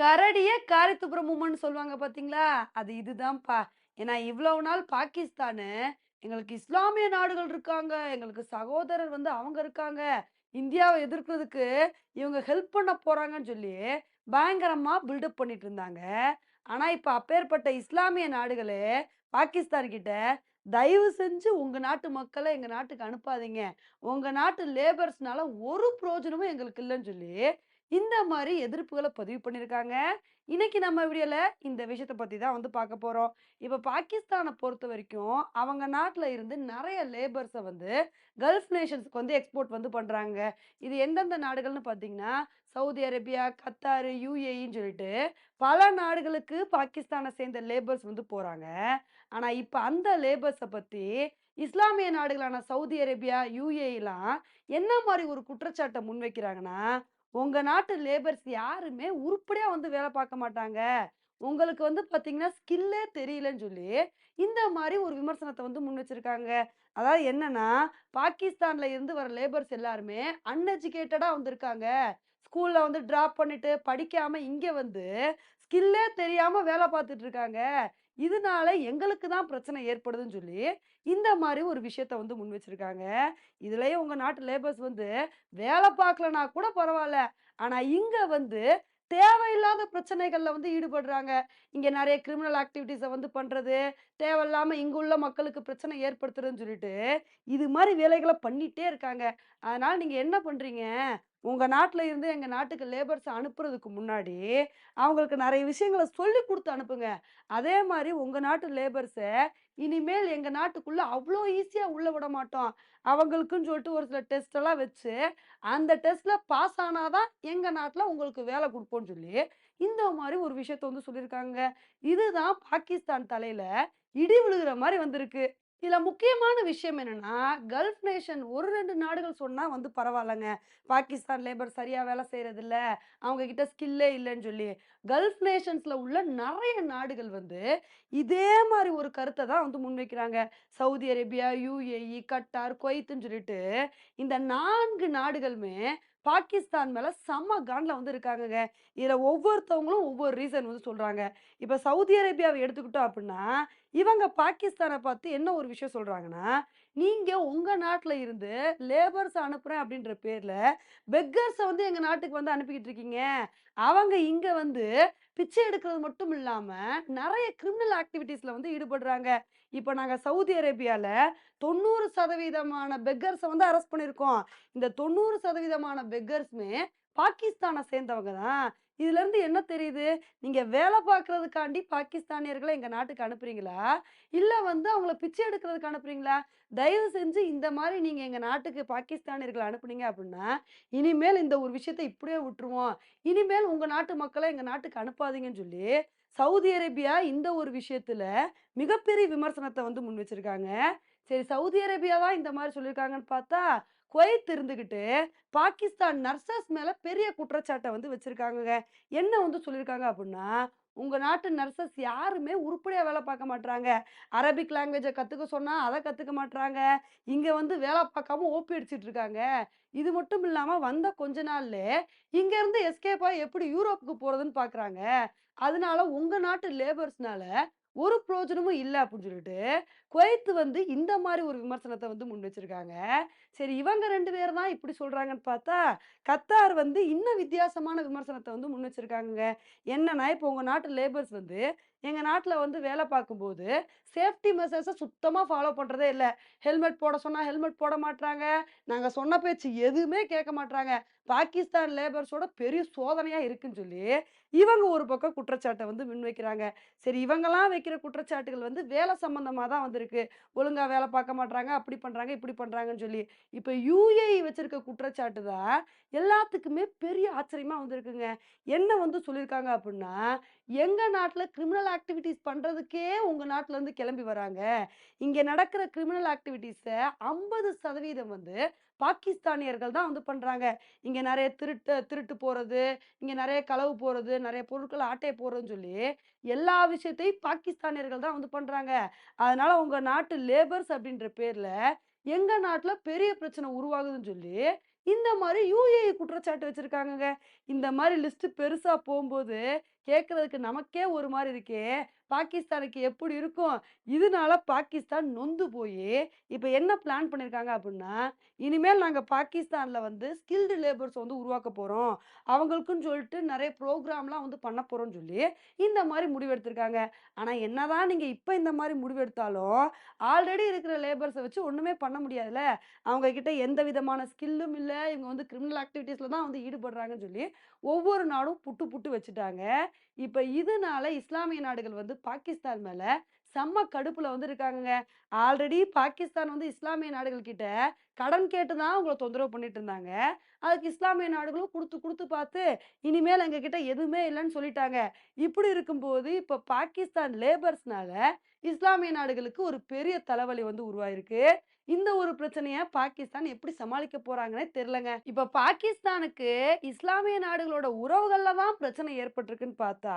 கரடிய காரி துப்புற சொல்லுவாங்க பாத்தீங்களா அது இதுதான்ப்பா. ஏன்னா இவ்வளவு நாள் பாகிஸ்தானு, எங்களுக்கு இஸ்லாமிய நாடுகள் இருக்காங்க. எங்களுக்கு சகோதரர் வந்து அவங்க இருக்காங்க. இந்தியாவை எதிர்க்கிறதுக்கு இவங்க ஹெல்ப் பண்ண போறாங்கன்னு சொல்லி, பயங்கரமா பில்டப் பண்ணிட்டு இருந்தாங்க. ஆனா, இப்ப அப்பேற்பட்ட இஸ்லாமிய நாடுகளே பாகிஸ்தான் கிட்ட, "தயவு செஞ்சு உங்க நாட்டு மக்களை எங்க நாட்டுக்கு அனுப்பாதீங்க. உங்க நாட்டு லேபர்ஸ்னால ஒரு பிரயோஜனமும் எங்களுக்கு இல்லைன்னு சொல்லி, இந்த மாதிரி எதிர்ப்புகளை பதிவு பண்ணியிருக்காங்க. இன்னைக்கு நம்ம வீடியோல இந்த விஷயத்தை பத்தி தான் வந்து பார்க்க போறோம். இப்ப பொறுத்த வரைக்கும் அவங்க நாட்டுல இருந்து நிறைய லேபர்ஸை வந்து கல்ஃப் நேஷன்ஸ்க்கு வந்து எக்ஸ்போர்ட் வந்து பண்றாங்க. இது எந்தெந்த நாடுகள்னு பார்த்தீங்கன்னா, சவுதி அரேபியா, கத்தார், யூஏஇன்னு சொல்லிட்டு பல நாடுகளுக்கு பாகிஸ்தானை சேர்ந்த லேபர்ஸ் வந்து போறாங்க. ஆனா, இப்ப அந்த லேபர்ஸை பத்தி இஸ்லாமிய நாடுகளான சவுதி அரேபியா, யூஏஇலாம் என்ன மாதிரி ஒரு குற்றச்சாட்டை முன்வைக்கிறாங்கன்னா, "உங்க நாட்டு லேபர்ஸ் யாருமே உருப்படியா வந்து வேலை பார்க்க மாட்டாங்க. உங்களுக்கு வந்து பாத்தீங்கன்னா ஸ்கில்லே தெரியலன்னு" சொல்லி இந்த மாதிரி ஒரு விமர்சனத்தை வந்து முன் வச்சிருக்காங்க. அதாவது என்னன்னா, பாகிஸ்தான்ல இருந்து வர லேபர்ஸ் எல்லாருமே அன்எஜுகேட்டடா வந்திருக்காங்க. ஸ்கூல்ல வந்து டிராப் பண்ணிட்டு, படிக்காம இங்க வந்து ஸ்கில்லே தெரியாம வேலை பார்த்துட்டு இருக்காங்க. இதனால எங்களுக்கு தான் பிரச்சனை ஏற்படுதுன்னு சொல்லி, இந்த மாதிரி ஒரு விஷயத்த வந்து முன் வச்சிருக்காங்க. இதுலயே உங்க நாட்டு லேபர்ஸ் வந்து வேலை பார்க்கலனா கூட பரவாயில்ல ஆனா இங்க வந்து தேவையில்லாத பிரச்சனைகள்ல வந்து ஈடுபடுறாங்க. இங்க நிறைய கிரிமினல் ஆக்டிவிட்டீஸை வந்து பண்றது, தேவையில்லாம இங்க உள்ள மக்களுக்கு பிரச்சனை ஏற்படுத்துறதுன்னு சொல்லிட்டு, இது மாதிரி வேலைகளை பண்ணிட்டே இருக்காங்க. அதனால நீங்க என்ன பண்றீங்க, உங்கள் நாட்டில் இருந்து எங்கள் நாட்டுக்கு லேபர்ஸை அனுப்புறதுக்கு முன்னாடி, அவங்களுக்கு நிறைய விஷயங்கள சொல்லிக் கொடுத்து அனுப்புங்க. அதே மாதிரி உங்கள் நாட்டு லேபர்ஸை இனிமேல் எங்கள் நாட்டுக்குள்ளே அவ்வளோ ஈஸியாக உள்ளே விட மாட்டோம் அவங்களுக்குன்னு சொல்லிட்டு ஒரு சில டெஸ்டெல்லாம் வச்சு, அந்த டெஸ்ட்டில் பாஸ் ஆனாதான் தான் நாட்டில் உங்களுக்கு வேலை கொடுப்போன்னு சொல்லி, இந்த மாதிரி ஒரு விஷயத்த வந்து சொல்லியிருக்காங்க. இதுதான் பாகிஸ்தான் தலையில் இடி விழுகிற மாதிரி வந்திருக்கு. இதுல முக்கியமான விஷயம் என்னன்னா, கல்ஃப் நேஷன் 1, 2 நாடுகள் சொன்னா வந்து பரவாயில்லங்க பாகிஸ்தான் லேபர் சரியா வேலை செய்றதில்ல. அவங்க கிட்ட ஸ்கில்லே இல்லைன்னு சொல்லி. கல்ஃப் நேஷன்ஸ்ல உள்ள நிறைய நாடுகள் வந்து இதே மாதிரி ஒரு கருத்தை தான் வந்து முன்வைக்கிறாங்க. சவுதி அரேபியா, யுஏஇ, கட்டார், கொய்த்துன்னு சொல்லிட்டு இந்த நான்கு நாடுகளுமே பாகிஸ்தான் மேல செம்ம காண்டுல வந்து இருக்காங்கங்க. இதுல ஒவ்வொருத்தவங்களும் ஒவ்வொரு ரீசன் வந்து சொல்றாங்க. இப்ப சவுதி அரேபியாவை எடுத்துக்கிட்டோம் அப்படின்னா இவங்க பாகிஸ்தானை பார்த்து என்ன ஒரு விஷயம் சொல்றாங்கன்னா, "நீங்க உங்க நாட்டுல இருந்து லேபர்ஸ் அனுப்புறேன் அப்படின்ற பேர்ல, பெக்கர்ஸை வந்து எங்க நாட்டுக்கு வந்து அனுப்பிக்கிட்டு இருக்கீங்க. அவங்க இங்க வந்து பிச்சை எடுக்கிறது மட்டும் இல்லாம, நிறைய கிரிமினல் ஆக்டிவிட்டீஸ்ல வந்து ஈடுபடுறாங்க. இப்ப நாங்க சவுதி அரேபியால தொண்ணூறு சதவீதமான பெக்கர்ஸை வந்து அரெஸ்ட் பண்ணியிருக்கோம். இந்த 90% பெக்கர்ஸுமே பாகிஸ்தானை சேர்ந்தவங்க தான். இதுலேருந்து என்ன தெரியுது? நீங்க வேலை பார்க்கறதுக்காண்டி பாகிஸ்தானியர்களை எங்க நாட்டுக்கு அனுப்புறீங்களா? இல்ல வந்து அவங்கள பிச்சை எடுக்கிறதுக்கு அனுப்புறீங்களா? தயவு செஞ்சு இந்த மாதிரி நீங்க எங்க நாட்டுக்கு பாகிஸ்தானியர்களை அனுப்புனீங்க அப்படின்னா இனிமேல் இந்த ஒரு விஷயத்த இப்படியே விட்டுருவோம். இனிமேல் உங்க நாட்டு மக்களை எங்க நாட்டுக்கு அனுப்பாதீங்கன்னு சொல்லி, சவுதி அரேபியா இந்த ஒரு விஷயத்துல மிகப்பெரிய விமர்சனத்தை வந்து முன் வச்சிருக்காங்க. சரி சவுதி அரேபியா தான் இந்த மாதிரி சொல்லியிருக்காங்கன்னு பார்த்தா, குவைத் இருந்துகிட்டு பாகிஸ்தான் நர்சஸ் மேல பெரிய குற்றச்சாட்டை வந்து வச்சிருக்காங்க என்ன வந்து சொல்லியிருக்காங்க அப்படின்னா "உங்க நாட்டு நர்சஸ் யாருமே உருப்படியா வேலை பார்க்க மாட்டாங்க அரபிக் லாங்குவேஜை கத்துக்க சொன்னா அதை கத்துக்க மாட்டாங்க இங்க வந்து வேலை பார்க்காம ஓப்பி அடிச்சிட்டு இருக்காங்க. இது மட்டும் இல்லாம வந்த கொஞ்ச நாள்ல இங்க இருந்து எஸ்கேப் எப்படி யூரோப்புக்கு போறதுன்னு பார்க்குறாங்க. அதனால உங்க நாட்டு லேபர்ஸ்னால ஒரு பிரயோஜனமும் இல்லை அப்படின்னு சொல்லிட்டு, குவைத்து வந்து இந்த மாதிரி ஒரு விமர்சனத்தை வந்து முன் வச்சிருக்காங்க. சரி இவங்க ரெண்டு பேர் தான் இப்படி சொல்றாங்கன்னு பார்த்தா, கத்தார் வந்து இன்னும் வித்தியாசமான விமர்சனத்தை வந்து முன் வச்சிருக்காங்க என்னன்னா, இப்போ உங்க நாட்டு லேபர்ஸ் வந்து எங்கள் நாட்டில் வந்து வேலை பார்க்கும்போது, சேஃப்டி மெஷர்ஸ சுத்தமாக ஃபாலோ பண்ணுறதே இல்லை. ஹெல்மெட் போட சொன்னால் ஹெல்மெட் போட மாட்டாங்க நாங்கள் சொன்ன பேச்சு எதுவுமே கேட்க மாட்டாங்க பாகிஸ்தான் லேபர்ஸோட பெரிய சோதனையாக இருக்குன்னு சொல்லி, இவங்க ஒரு பக்கம் குற்றச்சாட்டை வந்து முன்வைக்கிறாங்க. சரி இவங்கெல்லாம் வைக்கிற குற்றச்சாட்டுகள் வந்து வேலை சம்பந்தமாக தான் வந்திருக்கு. ஒழுங்காக வேலை பார்க்க மாட்றாங்க, அப்படி பண்ணுறாங்க இப்படி பண்ணுறாங்கன்னு சொல்லி. இப்போ யூஏஇ வச்சிருக்க குற்றச்சாட்டு தான் எல்லாத்துக்குமே பெரிய ஆச்சரியமாக வந்திருக்குங்க. என்ன வந்து சொல்லியிருக்காங்க அப்படின்னா "எங்க நாட்டில் கிரிமினல் ஆக்டிவிட்டிஸ் பண்றதுக்கே உங்க நாட்டில இருந்து கிளம்பி வராங்க. இங்க நடக்கிற கிரிமினல் ஆக்டிவிட்டீஸை ஐம்பது சதவீதம் வந்து பாகிஸ்தானியர்கள் தான் வந்து பண்றாங்க. இங்க நிறைய திருட்டு திருட்டு போறது, இங்க நிறைய களவு போறது, நிறைய பொருட்கள் ஆட்டைய போகிறதுன்னு சொல்லி, எல்லா விஷயத்தையும் பாகிஸ்தானியர்கள் தான் வந்து பண்றாங்க. அதனால உங்க நாட்டு லேபர்ஸ் அப்படின்ற பேர்ல, எங்க நாட்டுல பெரிய பிரச்சனை உருவாகுதுன்னு சொல்லி, இந்த மாதிரி யூஏஇ குற்றச்சாட்டு வச்சிருக்காங்கங்க. இந்த மாதிரி லிஸ்ட் பெருசா போகும்போது கேட்கறதுக்கு நமக்கே ஒரு மாதிரி இருக்கே! பாகிஸ்தானுக்கு எப்படி இருக்கும்? இதனால பாகிஸ்தான் நொந்து போய் இப்போ என்ன பிளான் பண்ணியிருக்காங்க அப்படின்னா இனிமேல் நாங்கள் பாகிஸ்தானில் வந்து ஸ்கில்டு லேபர்ஸ் வந்து உருவாக்க போகிறோம் அவங்களுக்குன்னு சொல்லிட்டு நிறைய ப்ரோக்ராம்லாம் வந்து பண்ண போகிறோம்னு சொல்லி, இந்த மாதிரி முடிவெடுத்திருக்காங்க. ஆனா என்னதான் நீங்கள் இப்போ இந்த மாதிரி முடிவெடுத்தாலும், ஆல்ரெடி இருக்கிற லேபர்ஸை வச்சு ஒன்றுமே பண்ண முடியாதுல்ல. அவங்க கிட்ட எந்த விதமான ஸ்கில்லும் இல்லை இவங்க வந்து கிரிமினல் ஆக்டிவிட்டீஸில் தான் வந்து ஈடுபடுறாங்கன்னு சொல்லி, ஒவ்வொரு நாடும் புட்டு புட்டு வச்சுட்டாங்க. இப்போ இதனால இஸ்லாமிய நாடுகள் வந்து பாகிஸ்தான் மேல செம்ம கடுப்புல வந்து இருக்காங்க ஆல்ரெடி பாகிஸ்தான் வந்து இஸ்லாமிய நாடுகள் கிட்ட கடன் கேட்டு தான் அவங்கள தொந்தரவு பண்ணிட்டு இருந்தாங்க. அதுக்கு இஸ்லாமிய நாடுகளும் கொடுத்து கொடுத்து பார்த்து, இனிமேல் எங்ககிட்ட எதுவுமே இல்லைன்னு சொல்லிட்டாங்க. இப்படி இருக்கும்போது, இப்ப பாகிஸ்தான் லேபர்ஸ்னால இஸ்லாமிய நாடுகளுக்கு ஒரு பெரிய தலைவலி வந்து உருவாயிருக்கு. இந்த ஒரு பிரச்சனையை பாகிஸ்தான் எப்படி சமாளிக்க போறாங்கன்னே தெரியலங்க. இப்ப பாகிஸ்தானுக்கு இஸ்லாமிய நாடுகளோட உறவுகள்ல தான் பிரச்சனை ஏற்பட்டிருக்குன்னு பார்த்தா,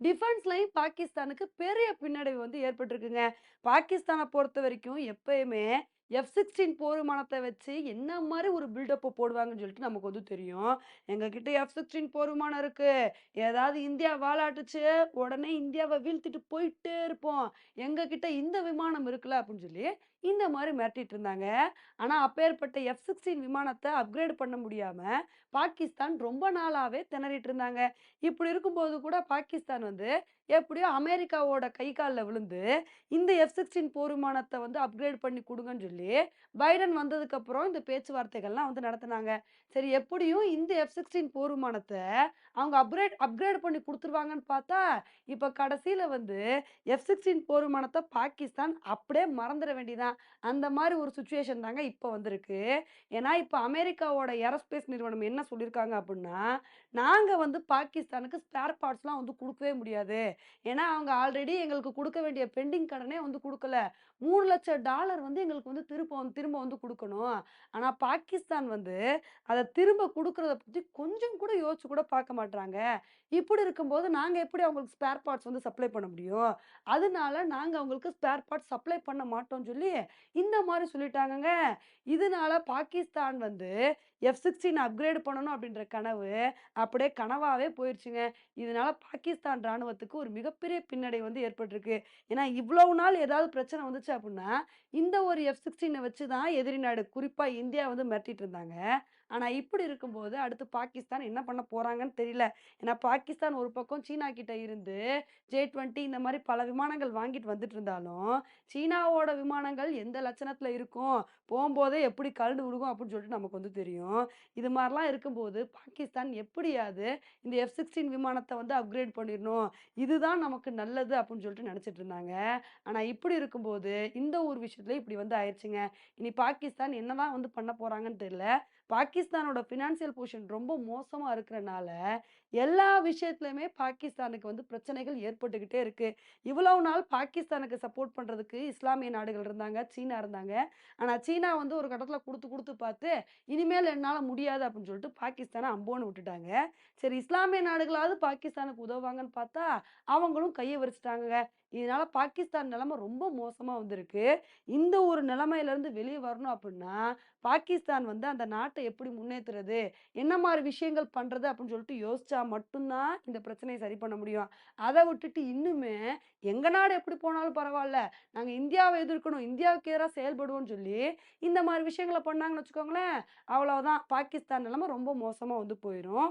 டிஃபென்ஸ்லயும் பாகிஸ்தானுக்கு பெரிய பின்னடைவு வந்து ஏற்பட்டிருக்குங்க. பாகிஸ்தானை பொறுத்த வரைக்கும் எப்பயுமே எஃப்-16 போர் விமானத்தை வச்சு என்ன மாதிரி ஒரு பில்டப்பை போடுவாங்கன்னு சொல்லிட்டு நமக்கு வந்து தெரியும். எங்ககிட்ட எஃப்-16 போர் விமானம் இருக்கு. ஏதாவது இந்தியா வாலாட்டுச்சு, உடனே இந்தியாவை வீழ்த்திட்டு போயிட்டே இருப்போம். எங்ககிட்ட இந்த விமானம் இருக்குல்ல அப்படின்னு சொல்லி, இந்த மாதிரி மிரட்டிட்டு இருந்தாங்க. ஆனால் அப்பேற்பட்ட எஃப் சிக்ஸ்டீன் விமானத்தை அப்கிரேட் பண்ண முடியாமல் பாகிஸ்தான் ரொம்ப நாளாகவே திணறிட்டு இருந்தாங்க. இப்படி இருக்கும்போது கூட பாகிஸ்தான் வந்து எப்படியோ அமெரிக்காவோட கை காலில் விழுந்து, இந்த எஃப்-16 போர் வந்து அப்கிரேட் பண்ணி கொடுங்கன்னு சொல்லி, பைடன் வந்ததுக்கப்புறம் இந்த பேச்சுவார்த்தைகள்லாம் வந்து நடத்தினாங்க சரி எப்படியும் இந்த எஃப்-16 போர் அவங்க அப்கிரேட் அப்கிரேட் பண்ணி கொடுத்துருவாங்கன்னு பார்த்தா, இப்போ கடைசியில் வந்து எஃப்-16 போர் பாகிஸ்தான் அப்படியே மறந்துட வேண்டியதான். அந்த மாதிரி ஒரு சுச்சுவேஷன் தாங்க இப்போ வந்திருக்கு. ஏன்னா, இப்போ அமெரிக்காவோட ஏரோஸ்பேஸ் நிறுவனம் என்ன சொல்லியிருக்காங்க அப்படின்னா நாங்கள் வந்து பாகிஸ்தானுக்கு ஸ்பேர் பார்ட்ஸ்லாம் வந்து கொடுக்கவே முடியாது. ஏன்னா, அவங்க ஆல்ரெடி எங்களுக்கு கொடுக்க வேண்டிய பெண்டிங் கடனே வந்து குடுக்கல. $3,00,000 வந்து எங்களுக்கு வந்து திரும்ப வந்து திரும்ப வந்து கொடுக்கணும் ஆனால் பாகிஸ்தான் வந்து அதை திரும்ப கொடுக்குறத பற்றி கொஞ்சம் கூட யோசிச்சு கூட பார்க்க மாட்றாங்க. இப்படி இருக்கும்போது நாங்கள் எப்படி அவங்களுக்கு ஸ்பேர் பார்ட்ஸ் வந்து சப்ளை பண்ண முடியும்? அதனால நாங்கள் அவங்களுக்கு ஸ்பேர் பார்ட்ஸ் சப்ளை பண்ண மாட்டோம் சொல்லி, இந்த மாதிரி சொல்லிட்டாங்கங்க. இதனால பாகிஸ்தான் வந்து எஃப்-16 அப்கிரேட் பண்ணணும் அப்படின்ற கனவு, அப்படியே கனவாகவே போயிடுச்சுங்க இதனால பாகிஸ்தான் ராணுவத்துக்கு ஒரு மிகப்பெரிய பின்னடை வந்து ஏற்பட்டிருக்கு. ஏன்னா, இவ்வளவு நாள் ஏதாவது பிரச்சனை வந்துச்சு அப்படின்னா இந்த ஒரு எஃப்-16 வச்சு தான் எதிரி நாடு, குறிப்பா இந்தியா வந்து மிரட்டிட்டு இருந்தாங்க. ஆனால் இப்படி இருக்கும்போது, அடுத்து பாகிஸ்தான் என்ன பண்ண போகிறாங்கன்னு தெரியல. ஏன்னா பாகிஸ்தான் ஒரு பக்கம் சீனா கிட்ட இருந்து ஜே-20 இந்த மாதிரி பல விமானங்கள் வாங்கிட்டு வந்துட்டு இருந்தாலும், சீனாவோட விமானங்கள் எந்த லட்சணத்தில் இருக்கும், போகும்போதே எப்படி கழண்டு விழுகும் அப்படின்னு சொல்லிட்டு நமக்கு வந்து தெரியும். இது மாதிரிலாம் இருக்கும்போது, பாகிஸ்தான் எப்படியாவது இந்த எஃப் சிக்ஸ்டீன் விமானத்தை வந்து அப்கிரேட் பண்ணிடணும் இதுதான் நமக்கு நல்லது அப்படின்னு சொல்லிட்டு நினச்சிட்டு இருந்தாங்க. ஆனால் இப்படி இருக்கும்போது, இந்த ஒரு விஷயத்துல இப்படி வந்து ஆயிடுச்சுங்க இனி பாகிஸ்தான் என்னதான் வந்து பண்ண போறாங்கன்னு தெரியல. பாகிஸ்தானோட ஃபினான்சியல் பொசிஷன் ரொம்ப மோசமாக இருக்கிறனால, எல்லா விஷயத்துலையுமே பாகிஸ்தானுக்கு வந்து பிரச்சனைகள் ஏற்பட்டுக்கிட்டே இருக்குது இவ்வளவு நாள் பாகிஸ்தானுக்கு சப்போர்ட் பண்ணுறதுக்கு இஸ்லாமிய நாடுகள் இருந்தாங்க, சீனா இருந்தாங்க. ஆனால் சீனா வந்து ஒரு கட்டத்தில் கொடுத்து கொடுத்து பார்த்து, இனிமேல் என்னால் முடியாது அப்படின்னு சொல்லிட்டு பாகிஸ்தானை அம்போன்னு விட்டுட்டாங்க. சரி இஸ்லாமிய நாடுகளாவது பாகிஸ்தானுக்கு உதவுவாங்கன்னு பார்த்தா, அவங்களும் கையை விரிச்சுட்டாங்கங்க. இதனால பாகிஸ்தான் நிலைமை ரொம்ப மோசமா வந்திருக்கு. இந்த ஒரு நிலைமையிலருந்து வெளியே வரணும் அப்படின்னா பாகிஸ்தான் வந்து அந்த நாட்டை எப்படி முன்னேற்றுறது என்ன மாதிரி விஷயங்கள் பண்றது? அப்படின்னு சொல்லிட்டு யோசிச்சா மட்டும்தான் இந்த பிரச்சனையை சரி பண்ண முடியும். அதை விட்டுட்டு இன்னுமே, எங்க நாடு எப்படி போனாலும் பரவாயில்ல நாங்கள் இந்தியாவை எதிர்க்கணும். இந்தியாவுக்கு எதிராக செயல்படுவோம்னு சொல்லி, இந்த மாதிரி விஷயங்களை பண்ணாங்கன்னு வச்சுக்கோங்களேன், அவ்வளவுதான். பாகிஸ்தான் நிலைமை ரொம்ப மோசமா வந்து போயிடும்